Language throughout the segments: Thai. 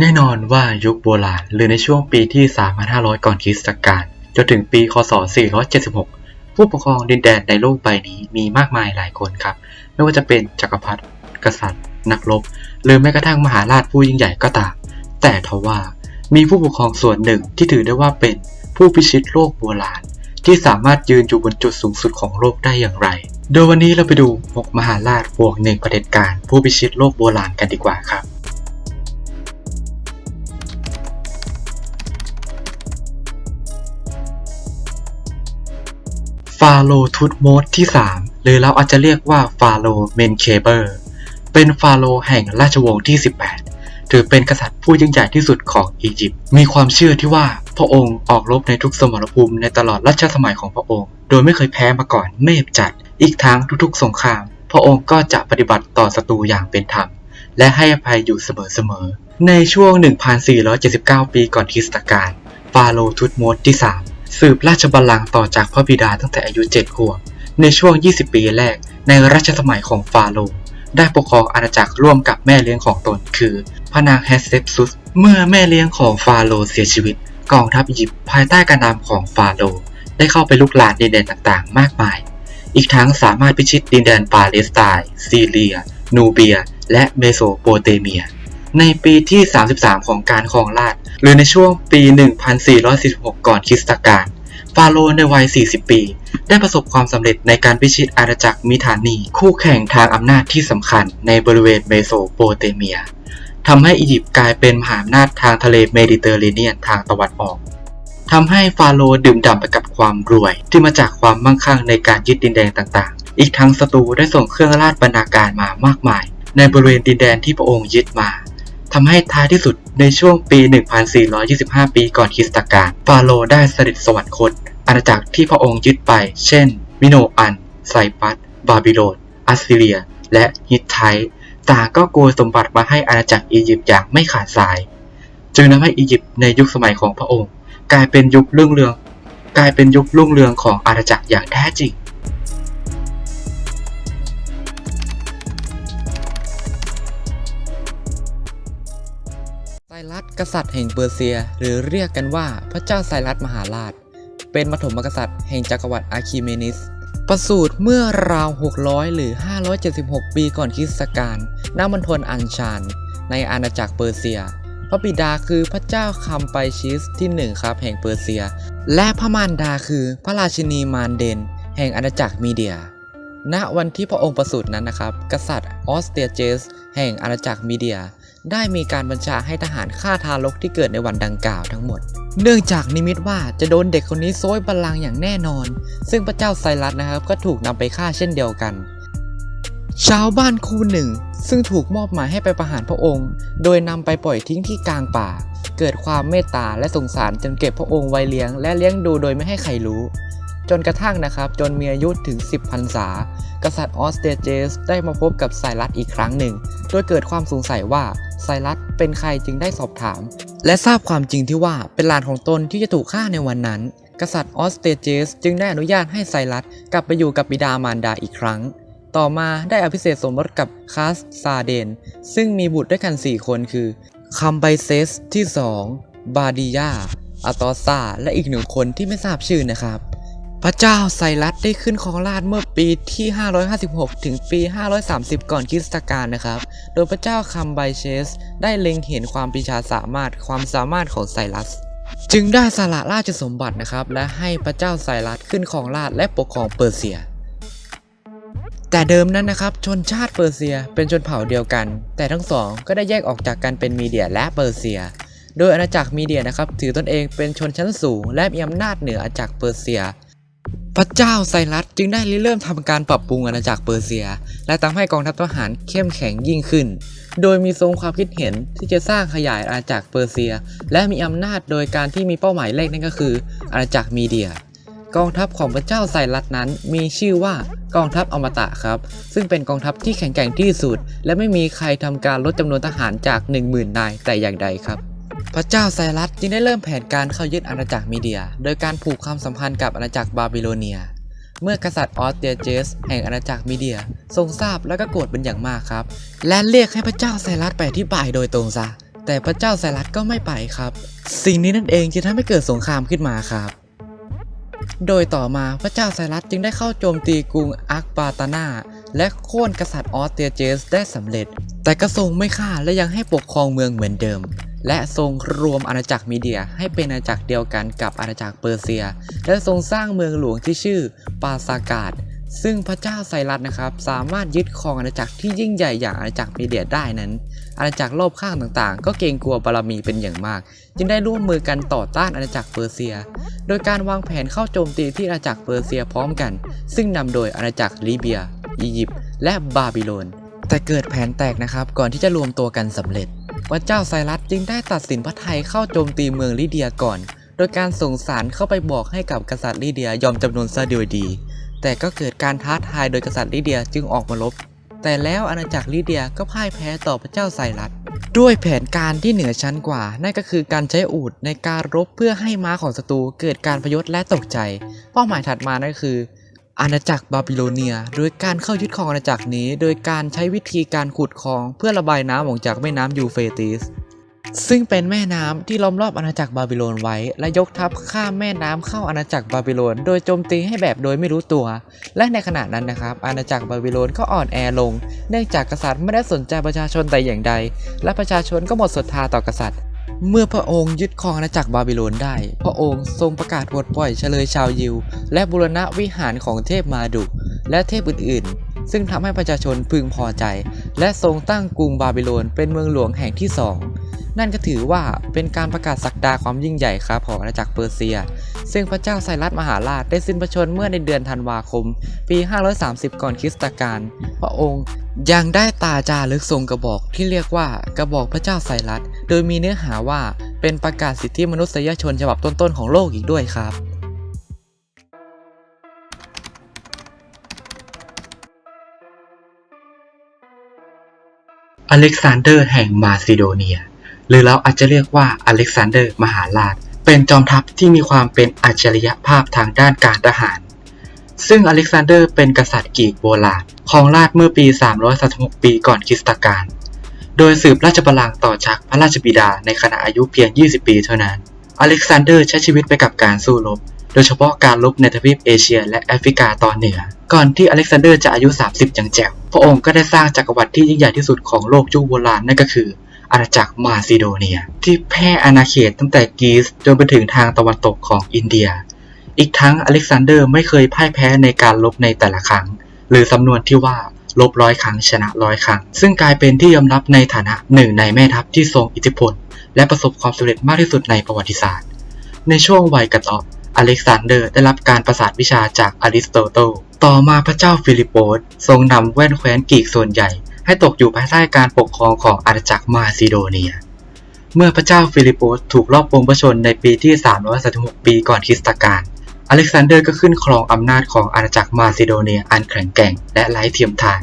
แน่นอนว่ายุคโบราณหรือในช่วงปีที่ 3,500 ก่อนคริสตกาลจนถึงปี คศ 476 ผู้ปกครองดินแดนในโลกใบนี้มีมากมายหลายคนครับ ไม่ว่าจะเป็นจักรพรรดิกษัตริย์ นักรบ หรือแม้กระทั่งมหาราชผู้ยิ่งใหญ่ก็ตาม แต่ทว่ามีผู้ปกครองส่วนหนึ่งที่ถือได้ว่าเป็นผู้พิชิตโลกโบราณ ที่สามารถยืนอยู่บนจุดสูงสุดของโลกได้อย่างไร โดยวันนี้เราไปดูหกมหาราชบวกหนึ่งประเด็จการผู้พิชิตโลกโบราณกันดีกว่าครับาโรทุตโมสที่ 3 หรือเราอาจจะเรียกว่าฟาโรเมนเคเบอร์ เป็นฟาโรแห่งราชวงศ์ที่ 18 ถือเป็นกษัตริย์ผู้ยิ่งใหญ่ที่สุดของอียิปต์ มีความเชื่อที่ว่าพระองค์ออกรบในทุกสมรภูมิในตลอดรัชสมัยของพระองค์ โดยไม่เคยแพ้มาก่อนเมพจัด อีกทั้งทุกๆ สงคราม พระองค์ก็จะปฏิบัติต่อศัตรูอย่างเป็นธรรม และให้อภัยอยู่เสมอๆ ในช่วง 1479 ปีก่อนคริสตกาล ฟาโรทุตโมสที่ 3 สืบราชบัลลังก์ต่อจากพระบิดาตั้งแต่อายุ7ขวบ ในช่วง 20 ปีแรกในรัชสมัยของฟาโรห์ได้ปกครองอาณาจักรร่วมกับแม่เลี้ยงของตนคือพระนางแฮสเซปซุส เมื่อแม่เลี้ยงของฟาโรห์เสียชีวิต กองทัพอียิปต์ภายใต้การนำของฟาโรห์ได้เข้าไปลุกลานดินแดนต่างๆ มากมาย อีกทั้งสามารถพิชิตดินแดนปาเลสไตน์ซีเรีย นูเบีย และเมโสโปเตเมีย ในปีที่ 33 ของการครองราชหรือในช่วงปี 1446 ก่อนคริสตกาลฟาโรห์ในวัย 40 ปี ได้ประสบความสำเร็จในการพิชิตอาณาจักรมิถานี คู่แข่งทางอำนาจที่สำคัญในบริเวณเมโสโปเตเมียทำให้อียิปต์กลายเป็นมหาอำนาจทางทะเลเมดิเตอร์เรเนียนทางตะวันออกทำให้ฟาโรห์ดื่มด่ำไปกับความรวย ที่มาจากความมั่งคั่งในการยึดดินแดนต่างๆ อีกทั้งศัตรูได้ส่งเครื่องราชบรรณาการมามากมาย ในบริเวณดินแดนที่พระองค์ยึดมา ทำให้ท้ายที่สุดในช่วงปี 1425 ปีก่อนคริสตกาลฟาโรห์ได้เสด็จสวรรคต อาณาจักรที่พระองค์ยึดไป เช่น มิโนอัน ไซปัส บาบิโลนอัสซีเรีย และฮิตไทต์ต่างก็โกยสมบัติมาให้อาณาจักรอียิปต์อย่างไม่ขาดสาย จึงทำให้อียิปต์ในยุคสมัยของพระองค์ กลายเป็นยุครุ่งเรือง กลายเป็นยุครุ่งเรืองของอาณาจักรอย่างแท้จริง รัสกษัตริย์แห่งเปอร์เซีย หรือเรียกกันว่าพระเจ้าไซรัสมหาราช เป็นปฐมกษัตริย์แห่งจักรวรรดิอาร์คิเมนิส ประสูติเมื่อราว 600 หรือ 576 ปีก่อนคริสต์กาลณมณฑลอันชาน ในอาณาจักรเปอร์เซีย พระบิดาคือพระเจ้าคัมไปชิสที่หนึ่งครับแห่งเปอร์เซีย และพระมารดาคือพระราชินีมารเดน แห่งอาณาจักรมีเดีย ณวันที่พระองค์ประสูตินั้นนะครับ กษัตริย์ออสเตรียเจส แห่งอาณาจักรมีเดีย ได้มีการบัญชาให้ทหารฆ่าทารกที่เกิดในวันดังกล่าวทั้งหมด เนื่องจากนิมิตว่าจะโดนเด็กคนนี้โซยบัลลังก์อย่างแน่นอน ซึ่งพระเจ้าไซรัสนะครับก็ถูกนำไปฆ่าเช่นเดียวกันชาวบ้านคู่หนึ่ง ซึ่งถูกมอบหมายให้ไปประหารพระองค์ โดยนำไปปล่อยทิ้งที่กลางป่า เกิดความเมตตาและสงสารจนเก็บพระองค์ไว้เลี้ยงและเลี้ยงดูโดยไม่ให้ใครรู้ จนกระทั่งนะครับ จนมีอายุถึง 10พรรษา กษัตริย์ออสเตรเจสได้มาพบกับไซรัสอีกครั้งหนึ่ง โดยเกิดความสงสัยว่าไซรัสเป็นใครจึงได้สอบถาม และทราบความจริงที่ว่าเป็นหลานของตนที่จะถูกฆ่าในวันนั้น กษัตริย์ออสเตรเจสจึงได้อนุญาตให้ไซรัสกลับไปอยู่กับบิดามารดาอีกครั้ง ต่อมาได้อภิเษกสมรสกับคาสซาเดน ซึ่งมีบุตรด้วยกัน 4 คนคือคัมไบเซสที่ 2 บาดิยาอาตอซาและอีกหนึ่งคนที่ไม่ทราบชื่อนะครับ พระเจ้าไซรัสได้ขึ้นครองราชเมื่อปีที่ 556 ถึงปี 530 ก่อนคริสตกาลนะครับ โดยพระเจ้าคัมไบเชส ได้เล็งเห็นความปีชาสามารถความสามารถของไซรัส จึงได้สละราชสมบัตินะครับ และให้พระเจ้าไซรัสขึ้นครองราชและปกครองเปอร์เซีย แต่เดิมนั้นนะครับ ชนชาติเปอร์เซียเป็นชนเผ่าเดียวกัน แต่ทั้งสองก็ได้แยกออกจากกันเป็นมีเดียและเปอร์เซียโดยอาณาจักรมีเดียนะครับถือตนเองเป็นชนชั้นสูง และมีอำนาจเหนืออาณาจักรเปอร์เซีย พระเจ้าไซรัสจึงได้ริเริ่มทำการปรับปรุงอาณาจักรเปอร์เซีย และทำให้กองทัพทหารเข้มแข็งยิ่งขึ้น โดยมีทรงความคิดเห็นที่จะสร้างขยายอาณาจักรเปอร์เซีย และมีอำนาจโดยการที่มีเป้าหมายแรกนั่นก็คือ อาณาจักรมีเดีย กองทัพของพระเจ้าไซรัสนั้นมีชื่อว่ากองทัพอมตะครับ ซึ่งเป็นกองทัพที่แข็งแกร่งที่สุด และไม่มีใครทำการลดจำนวนทหารจาก 10,000นายแต่อย่างใดครับ พระเจ้าไซรัสจึงได้เริ่มแผนการเข้ายึดอาณาจักรมีเดีย โดยการผูกความสัมพันธ์กับอาณาจักรบาบิโลเนีย เมื่อกษัตริย์ออสเตียเจส แห่งอาณาจักรมีเดีย ทรงทราบและก็โกรธเป็นอย่างมากครับ และเรียกให้พระเจ้าไซรัสไปอธิบายโดยตรงซะ แต่พระเจ้าไซรัสก็ไม่ไปครับ สิ่งนี้นั่นเองจะทำให้เกิดสงครามขึ้นมาครับ โดยต่อมาพระเจ้าไซรัสจึงได้เข้าโจมตีกรุงอักบาตานาและโค่นกษัตริย์ออสเตียเจสได้สำเร็จ แต่ก็ทรงไม่ฆ่าและยังให้ปกครองเมืองเหมือนเดิม และทรงรวมอาณาจักรมีเดียให้เป็นอาณาจักรเดียวกันกับอาณาจักรเปอร์เซีย และทรงสร้างเมืองหลวงที่ชื่อปาซากาดซึ่งพระเจ้าไซรัสนะครับ สามารถยึดครองอาณาจักรที่ยิ่งใหญ่อย่างอาณาจักรมีเดียได้นั้น อาณาจักรรอบข้างต่างๆ ก็เกรงกลัวบารมีเป็นอย่างมาก จึงได้ร่วมมือกันต่อต้านอาณาจักรเปอร์เซีย โดยการวางแผนเข้าโจมตีที่อาณาจักรเปอร์เซียพร้อมกัน ซึ่งนำโดยอาณาจักรลิเบีย อียิปต์และบาบิโลนแต่เกิดแผนแตกนะครับก่อนที่จะรวมตัวกันสำเร็จ พระเจ้าไซรัสจึงได้ตัดสินพระไทยเข้าโจมตีเมืองลิเดียก่อน โดยการส่งสารเข้าไปบอกให้กับกษัตริย์ลิเดียยอมจำนนซะโดยดี แต่ก็เกิดการท้าทายโดยกษัตริย์ลิเดียจึงออกมารบ แต่แล้วอาณาจักรลิเดียก็พ่ายแพ้ต่อพระเจ้าไซรัส ด้วยแผนการที่เหนือชั้นกว่า นั่นก็คือการใช้อูฐในการรบเพื่อให้ม้าของศัตรูเกิดการพยศและตกใจ เป้าหมายถัดมานั่นก็คือ อาณาจักรบาบิโลเนีย โดยการเข้ายึดครองอาณาจักรนี้ โดยการใช้วิธีการขุดคลองเพื่อระบายน้ำออกจากแม่น้ำยูเฟติส ซึ่งเป็นแม่น้ำที่ล้อมรอบอาณาจักรบาบิโลนไว้ และยกทัพข้ามแม่น้ำเข้าอาณาจักรบาบิโลน โดยโจมตีให้แบบโดยไม่รู้ตัว และในขณะนั้นนะครับอาณาจักรบาบิโลนก็อ่อนแอลง เนื่องจากกษัตริย์ไม่ได้สนใจประชาชนแต่อย่างใด และประชาชนก็หมดศรัทธาต่อกษัตริย์ เมื่อพระองค์ยึดครองอาณาจักรบาบิโลนได้ พระองค์ทรงประกาศปลดปล่อยเฉลยชาวยิว และบูรณะวิหารของเทพมาดุ และเทพอื่นๆ ซึ่งทำให้ประชาชนพึงพอใจ และทรงตั้งกรุงบาบิโลนเป็นเมืองหลวงแห่งที่สองนั่นก็ถือว่าเป็นการประกาศศักดาความยิ่งใหญ่ครับของอาณาจักรเปอร์เซีย ซึ่งพระเจ้าไซรัสมหาราชได้สิ้นพระชนม์เมื่อในเดือนธันวาคม ปี 530 ก่อนคริสตกาล พระองค์ยังได้ตาจารึกทรงกระบอกที่เรียกว่ากระบอกพระเจ้าไซรัส โดยมีเนื้อหาว่าเป็นประกาศสิทธิมนุษยชนฉบับต้นๆของโลกอีกด้วยครับ อเล็กซานเดอร์แห่งมาซิโดเนีย หรือเราอาจจะเรียกว่าอเล็กซานเดอร์มหาราช เป็นจอมทัพที่มีความเป็นอัจฉริยภาพทางด้านการทหาร ซึ่งอเล็กซานเดอร์เป็นกษัตริย์กรีกโบราณครองราชเมื่อปี 336 ปีก่อนคริสตกาล โดยสืบราชบัลลังก์ต่อจากพระราชบิดาในขณะอายุเพียง 20 ปีเท่านั้น อเล็กซานเดอร์ใช้ชีวิตไปกับการสู้รบ โดยเฉพาะการรบในทวีปเอเชียและแอฟริกาตอนเหนือ ก่อนที่อเล็กซานเดอร์จะอายุ 30 อย่างแจ๋ว พระองค์ก็ได้สร้างจักรวรรดิที่ยิ่งใหญ่ที่สุดของโลกยุคโบราณนั่นก็คืออาณาจักรมาซิโดเนีย ที่แพร่อาณาเขตตั้งแต่กรีซจนไปถึงทางตะวันตกของอินเดีย อีกทั้งอเล็กซานเดอร์ไม่เคยพ่ายแพ้ในการรบในแต่ละครั้ง หรือสำนวนที่ว่า ลบร้อยครั้งชนะร้อยครั้ง ซึ่งกลายเป็นที่ยอมรับในฐานะหนึ่งในแม่ทัพที่ทรงอิทธิพล และประสบความสำเร็จมากที่สุดในประวัติศาสตร์ ในช่วงวัยกระเตาะอเล็กซานเดอร์ได้รับการประสาทวิชาจากอริสโตเติลต่อมาพระเจ้าฟิลิปโปสทรงนำแว่นแคว้นกรีกส่วนใหญ่ ให้ตกอยู่ภายใต้การปกครองของอาณาจักรมาซิโดเนีย เมื่อพระเจ้าฟิลิปโปสถูกลอบปงพระชนในปีที่ 336 ปีก่อนคริสตกาล อเล็กซานเดอร์ก็ขึ้นครองอำนาจของอาณาจักรมาซิโดเนียอันแข็งแกร่งและไร้เทียมทาน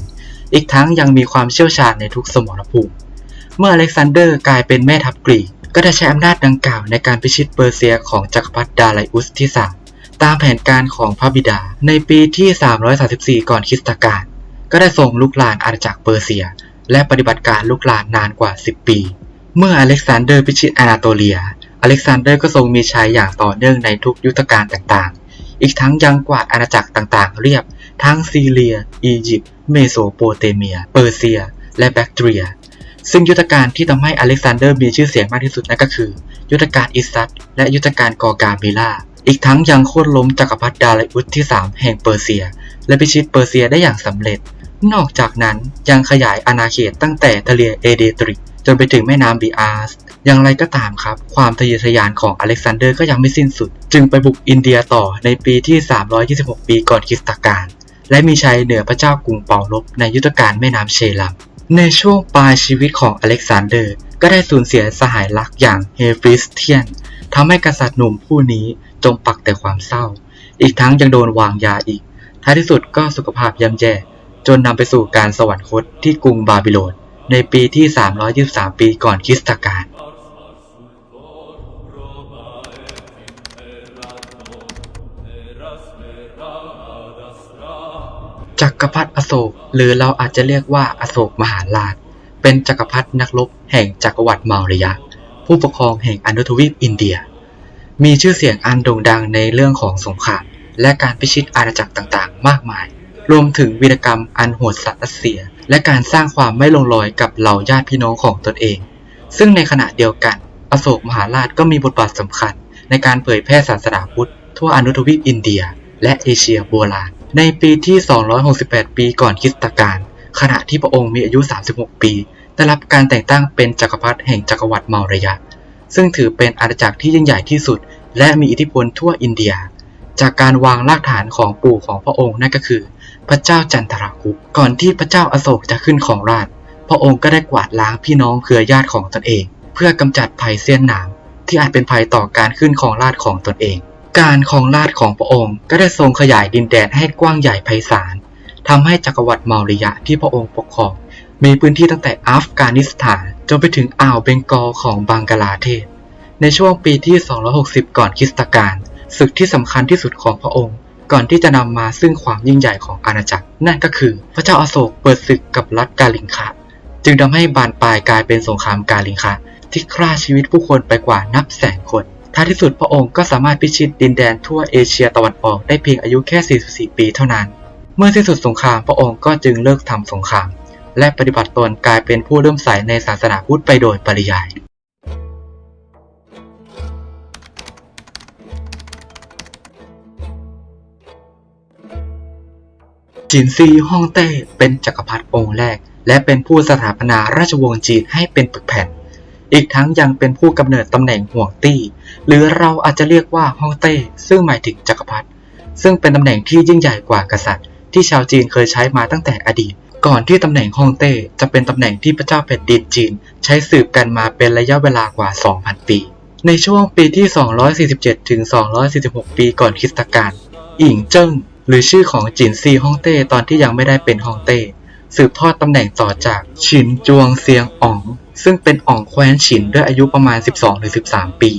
อีกทั้งยังมีความเชี่ยวชาญในทุกสมรภูมิ เมื่ออเล็กซานเดอร์กลายเป็นแม่ทัพกรีก ก็ได้ใช้อำนาจดังกล่าวในการพิชิตเปอร์เซียของจักรพรรดิดาไลอุสที่3ตามแผนการของพระบิดา ในปีที่ 334 ก่อนคริสตกาล ก็ได้ส่งลุกหลานอาณาจักรเปอร์เซีย และปฏิบัติการลุกหลานนานกว่า 10 ปี เมื่ออเล็กซานเดอร์พิชิตอานาโตเลีย อเล็กซานเดอร์ก็ทรงมีชัยอย่างต่อเนื่องในทุกยุทธการต่างๆ อีกทั้งยังกวาดอาณาจักรต่างๆ เรียบ ทั้งซีเรีย อียิปต์ เมโสโปเตเมีย เปอร์เซีย และแบคทีเรีย ซึ่งยุทธการที่ทำให้อเล็กซานเดอร์มีชื่อเสียงมากที่สุดนั่นก็คือ ยุทธการอิสซัตและยุทธการกอกาเมล่า อีกทั้งยังโค่นล้มจักรพรรดิดาไลอุสที่ 3 แห่งเปอร์เซีย และพิชิตเปอร์เซียได้อย่างสำเร็จ นอกจากนั้นยังขยายอาณาเขตตั้งแต่ทะเลเอเดตริกจนไปถึงแม่น้ำบีอาร์สอย่างไรก็ตามครับ ความทะเยอทะยานของอเล็กซานเดอร์ก็ยังไม่สิ้นสุด จึงไปบุกอินเดียต่อในปีที่ 326 ปีก่อนคริสตกาลและมีชัยเหนือพระเจ้ากรุงเปาลบในยุทธการแม่น้ำเชลัม ในช่วงปลายชีวิตของอเล็กซานเดอร์ ก็ได้สูญเสียสหายรักอย่างเฮฟิสเทียนทำให้กษัตริย์หนุ่มผู้นี้จมปักแต่ความเศร้า อีกทั้งยังโดนวางยาอีก ท้ายที่สุดก็สุขภาพย่ำแย่ จนนำไปสู่การสวรรคตที่กรุงบาบิโลนในปีที่ 323 ปีก่อนคริสตกาลจักรพรรดิอโศกหรือเราอาจจะเรียกว่าอโศกมหาราช เป็นจักรพรรดินักรบแห่งจักรวรรดิเมาริยะ ผู้ปกครองแห่งอนุทวีปอินเดีย มีชื่อเสียงอันโด่งดังในเรื่องของสงครามและการพิชิตอาณาจักรต่างๆ มากมาย รวมถึงวีรกรรมอันโหดสัตว์รัสเซีย และการสร้างความไม่ลงรอยกับเหล่าญาติพี่น้องของตนเอง ซึ่งในขณะเดียวกัน อโศกมหาราชก็มีบทบาทสำคัญ ในการเผยแพร่ศาสนาพุทธ ทั่วอนุทวีปอินเดีย และเอเชียโบราณ ในปีที่ 268 ปีก่อนคริสตกาลขณะที่พระองค์มีอายุ 36 ปีได้รับการแต่งตั้งเป็นจักรพรรดิแห่งจักรวรรดิเมาริยะ ซึ่งถือเป็นอาณาจักรที่ยิ่งใหญ่ที่สุด และมีอิทธิพลทั่วอินเดีย จากการวางรากฐานของปู่ของพระองค์นั่นก็คือ พระเจ้าจันทราคุปก่อนที่พระเจ้าอโศกจะขึ้นของราชพระองค์ก็ได้กวาดล้างพี่น้องเครือญาติของตนเอง เพื่อกำจัดภัยเสี้ยนหนามที่อาจเป็นภัยต่อการขึ้นของราชของตนเอง การของราชของพระองค์ก็ได้ทรงขยายดินแดนให้กว้างใหญ่ไพศาลทำให้จักรวรรดิเมาริยะที่พระองค์ปกครอง มีพื้นที่ตั้งแต่อัฟกานิสถานจนไปถึงอ่าวเบงกอลของบังกลาเทศ ในช่วงปีที่ 260 ก่อนคริสตกาลศึกที่สำคัญที่สุดของพระองค์ ก่อนที่จะนำมาซึ่งความยิ่งใหญ่ของอาณาจักร นั่นก็คือ พระเจ้าอาโศกเปิดศึกกับรัฐกาลิงคะจึงทำให้บานปลายกลายเป็นสงครามกาลิงคะที่ฆ่าชีวิตผู้คนไปกว่านับแสนคน ท้ายที่สุดพระองค์ก็สามารถพิชิตดินแดนทั่วเอเชียตะวันออกได้เพียงอายุแค่ 44 ปีเท่านั้น เมื่อสิ้นสุดสงครามพระองค์ก็จึงเลิกทำสงคราม และปฏิบัติตนกลายเป็นผู้เริ่อมใสในศาสนาพุทธไปโดยปริยาย จินซีฮ่องเต้เป็นจักรพรรดิองค์แรก และเป็นผู้สถาปนาราชวงศ์จีนให้เป็นปึกแผ่น อีกทั้งยังเป็นผู้กำเนิดตำแหน่งห่วงตี้ หรือเราอาจจะเรียกว่าฮ่องเต้ ซึ่งหมายถึงจักรพรรดิซึ่งเป็นตำแหน่งที่ยิ่งใหญ่กว่ากษัตริย์ ที่ชาวจีนเคยใช้มาตั้งแต่อดีต ก่อนที่ตำแหน่งฮ่องเต้จะเป็นตำแหน่งที่พระเจ้าแผ่นดินจีน ใช้สืบกันมาเป็นระยะเวลากว่า 2,000 ปี ในช่วงปีที่ 247 ถึง 246 ปีก่อนคริสตกาลอิงเจิ้ง หรือชื่อของจินซีฮ่องเต้ตอนที่ยังไม่ได้เป็นฮ่องเต้ สืบทอดตำแหน่งต่อจากฉินจวงเซียงอ๋อง ซึ่งเป็นอ๋องแคว้นฉินด้วยอายุประมาณ 12-13 ปี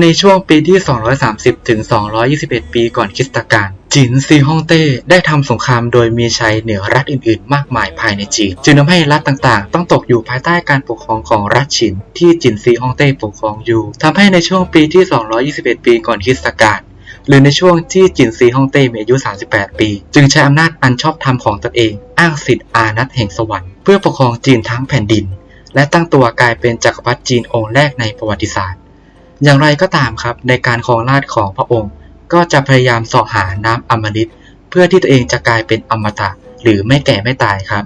ในช่วงปีที่ 230ถึง221 ปีก่อนคริสตกาลจินซีฮ่องเต้ได้ทำสงครามโดยมีชัยเหนือรัฐอื่นๆ มากมายภายในจีน จึงทำให้รัฐต่างๆ ต้องตกอยู่ภายใต้การปกครองของรัฐฉิน ที่จินซีฮ่องเต้ปกครองอยู่ทำให้ในช่วงปีที่ 221 ปีก่อนคริสตกาล หรือในช่วงที่จินซีฮ่องเต้มีอายุ 38 ปี จึงใช้อำนาจอันชอบธรรมของตนเอง อ้างสิทธิ์อานัตแห่งสวรรค์เพื่อปกครองจีนทั้งแผ่นดิน และตั้งตัวกลายเป็นจักรพรรดิจีนองค์แรกในประวัติศาสตร์ อย่างไรก็ตามครับในการครองราชย์ของพระองค์ ก็จะพยายามสาะหาน้ำอมฤตเพื่อที่ตัวเองจะกลายเป็นอมตะ หรือไม่แก่ไม่ตายครับ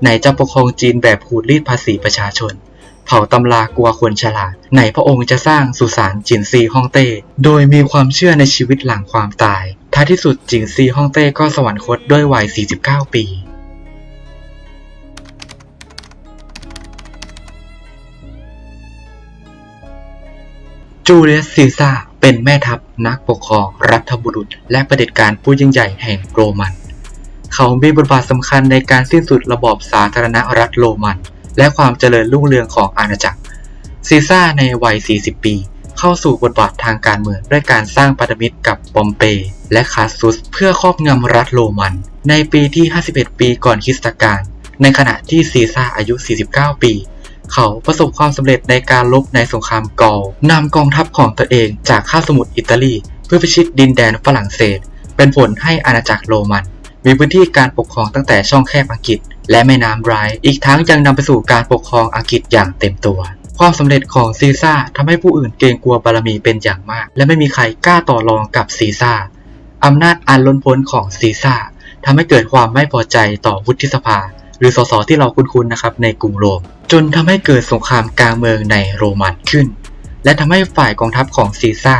ไหนจะปกครองจีนแบบขูดรีดภาษีประชาชน เผาตำรากลัวคนฉลาด ไหนพระองค์จะสร้างสุสานจินซีฮ่องเต้ โดยมีความเชื่อในชีวิตหลังความตาย ท้ายที่สุดจินซีฮ่องเต้ก็สวรรคตด้วยวัย 49 ปีจูเลียสซีซ่าเป็นแม่ทัพนักปกครองรัฐบุรุษ และประเผด็จการผู้ยิ่งใหญ่แห่งโรมัน เขามีบทบาทสำคัญในการสิ้นสุดระบอบสาธารณรัฐโรมัน และความเจริญรุ่งเรืองของอาณาจักร ซีซ่าในวัย 40 ปี เข้าสู่บทบาททางการเมืองด้วยการสร้างพันธมิตรกับปอมเปและคาซุส เพื่อครอบงำรัฐโรมัน ในปีที่ 51 ปีก่อนคริสตกาลในขณะที่ซีซ่าอายุ 49 ปี เขาประสบความสำเร็จในการลบในสงครามกอลนำกองทัพของตัวเองจากคาสมุทรอิตาลี เพื่อพิชิตดินแดนฝรั่งเศส เป็นผลให้อาณาจักรโรมัน มีพื้นที่การปกครองตั้งแต่ช่องแคบอังกฤษ และแม่น้ำไรน์อีกทั้งยังนำไปสู่การปกครองอังกฤษอย่างเต็มตัว ความสำเร็จของซีซ่าทำให้ผู้อื่นเกรงกลัวบารมีเป็นอย่างมาก และไม่มีใครกล้าต่อรองกับซีซ่าอำนาจอันล้นพ้นของซีซ่าทำให้เกิดความไม่พอใจต่อวุฒิสภา หรือสสที่เราคุ้นๆนะครับในกรุงโรม จนทำให้เกิดสงครามกลางเมืองในโรมันขึ้น และทำให้ฝ่ายกองทัพของซีซ่า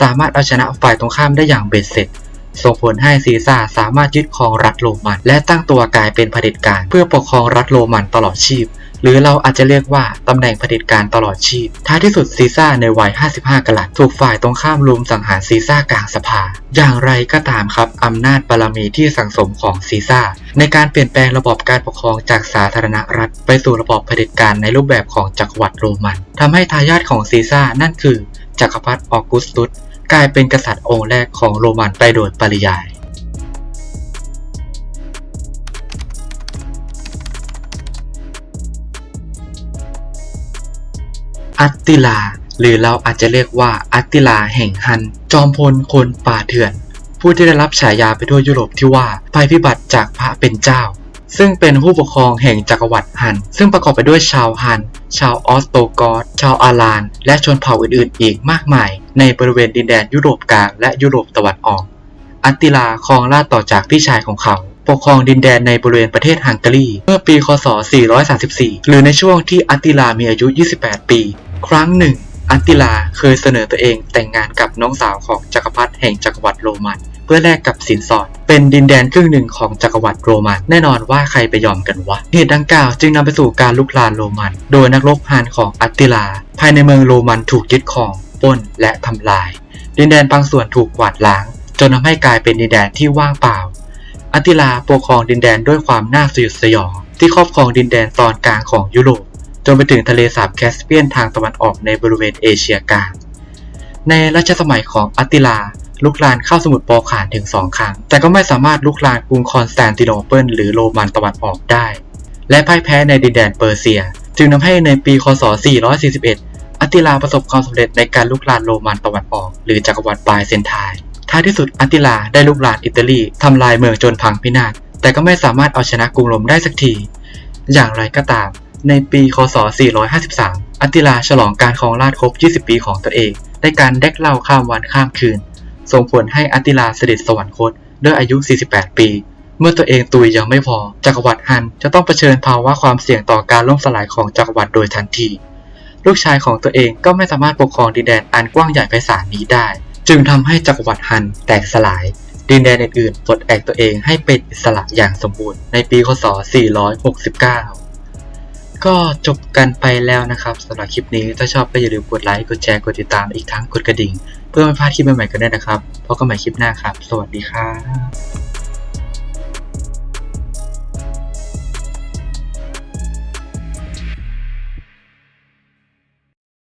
สามารถเอาชนะฝ่ายตรงข้ามได้อย่างเบ็ดเสร็จ ส่งผลให้ซีซ่าสามารถยึดครองรัฐโรมัน และตั้งตัวกลายเป็นเผด็จการ เพื่อปกครองรัฐโรมันตลอดชีพ หรือเราอาจจะเรียกว่าตำแหน่งเผด็จการตลอดชีพ ท้ายที่สุดซีซ่าในวัย 55 กลัดถูกฝ่ายตรงข้ามลุมสังหารซีซ่ากลางสภา อย่างไรก็ตามครับอำนาจบารมีที่สังสมของซีซ่าในการเปลี่ยนแปลงระบบการปกครองจากสาธารณรัฐ ไปสู่ระบบเผด็จการในรูปแบบของจักรวรรดิโรมันทำให้ทายาทของซีซ่านั่นคือ จักรพรรดิออกุสตุส กลายเป็นกษัตริย์องค์แรกของโรมันไปโดยปริยายอัตติลา หรือเราอาจจะเรียกว่าอัตติลาแห่งฮัน จอมพลคนป่าเถื่อน ผู้ที่ได้รับฉายาไปทั่วยุโรปที่ว่าภัยพิบัติจากพระเป็นเจ้า ซึ่งเป็นผู้ปกครองแห่งจักรวรรดิฮัน ซึ่งประกอบไปด้วยชาวฮัน ชาวออสโตกอสชาวอาลาน และชนเผ่าอื่นๆ อีกมากมาย ในบริเวณดินแดนยุโรปกลางและยุโรปตะวันออก อัตติลาครองราชต่อจากพี่ชายของเขา ปกครองดินแดนในบริเวณประเทศฮังการี เมื่อปี คศ 434 หรือในช่วงที่อัตติลามีอายุ 28 ปี ครั้งหนึ่ง อัตติลาเคยเสนอตัวเองแต่งงานกับน้องสาวของจักรพรรดิแห่งจักรวรรดิโรมัน เพื่อแลกกับสินสอด เป็นดินแดนครึ่งหนึ่งของจักรวรรดิโรมัน แน่นอนว่าใครไปยอมกันวะ เหตุดังกล่าวจึงนำไปสู่การลุกลานโรมัน โดยนักรบฮานของอัตติลา ภายในเมืองโรมันถูกยึดครองปล้นและทำลาย ดินแดนบางส่วนถูกกวาดล้าง จนทำให้กลายเป็นดินแดนที่ว่างเปล่า อัตติลาปกครองดินแดนด้วยความน่าสยดสยอง ที่ครอบครองดินแดนตอนกลางของยุโรปจนไปถึงทะเลสาบแคสเปียนทางตะวันออกในบริเวณเอเชียกลางในรัชสมัยของอัตติลา ลุกลานเข้าสมุทรปอข่านถึงสองครั้ง แต่ก็ไม่สามารถลุกลานกรุงคอนสแตนติโนเปิลหรือโรมันตะวันออกได้ และพ่ายแพ้ในดินแดนเปอร์เซีย จึงทำให้ในปีคศ 441 อัตติลาประสบความสำเร็จในการลุกลานโรมันตะวันออก หรือจักรวรรดิบายเซนทน์ท้ายที่สุดอัตติลาได้ลุกลานอิตาลีทำลายเมืองจนพังพินาศแต่ก็ไม่สามารถเอาชนะกรุงโรมได้สักที อย่างไรก็ตาม ในปี คศ 453 อัตติลาฉลองการครองราชย์ครบ 20 ปีของตัวเอง ในการแดกเล้าข้ามวันข้ามคืน ส่งผลให้อัตติลาเสด็จสวรรคตด้วยอายุ 48 ปี เมื่อตัวเองตุยยังไม่พอ จักรวรรดิฮันจะต้องเผชิญภาวะความเสี่ยงต่อการล่มสลายของจักรวรรดิโดยทันที ลูกชายของตัวเองก็ไม่สามารถปกครองดินแดนอันกว้างใหญ่ไพศาลนี้ได้ จึงทำให้จักรวรรดิฮันแตกสลาย ดินแดนอื่นๆปลดแอกตัวเองให้เป็นอิสระอย่างสมบูรณ์ในปี คศ 469 ก็จบกันไปแล้วนะครับสำหรับคลิปนี้ถ้าชอบก็อย่าลืมกดไลค์กดแชร์กดติดตามอีกทั้งกดกระดิ่ง เพื่อไม่พลาดคลิปใหม่ๆกันด้วยนะครับพบกันใหม่คลิปหน้าครับ สวัสดีครับ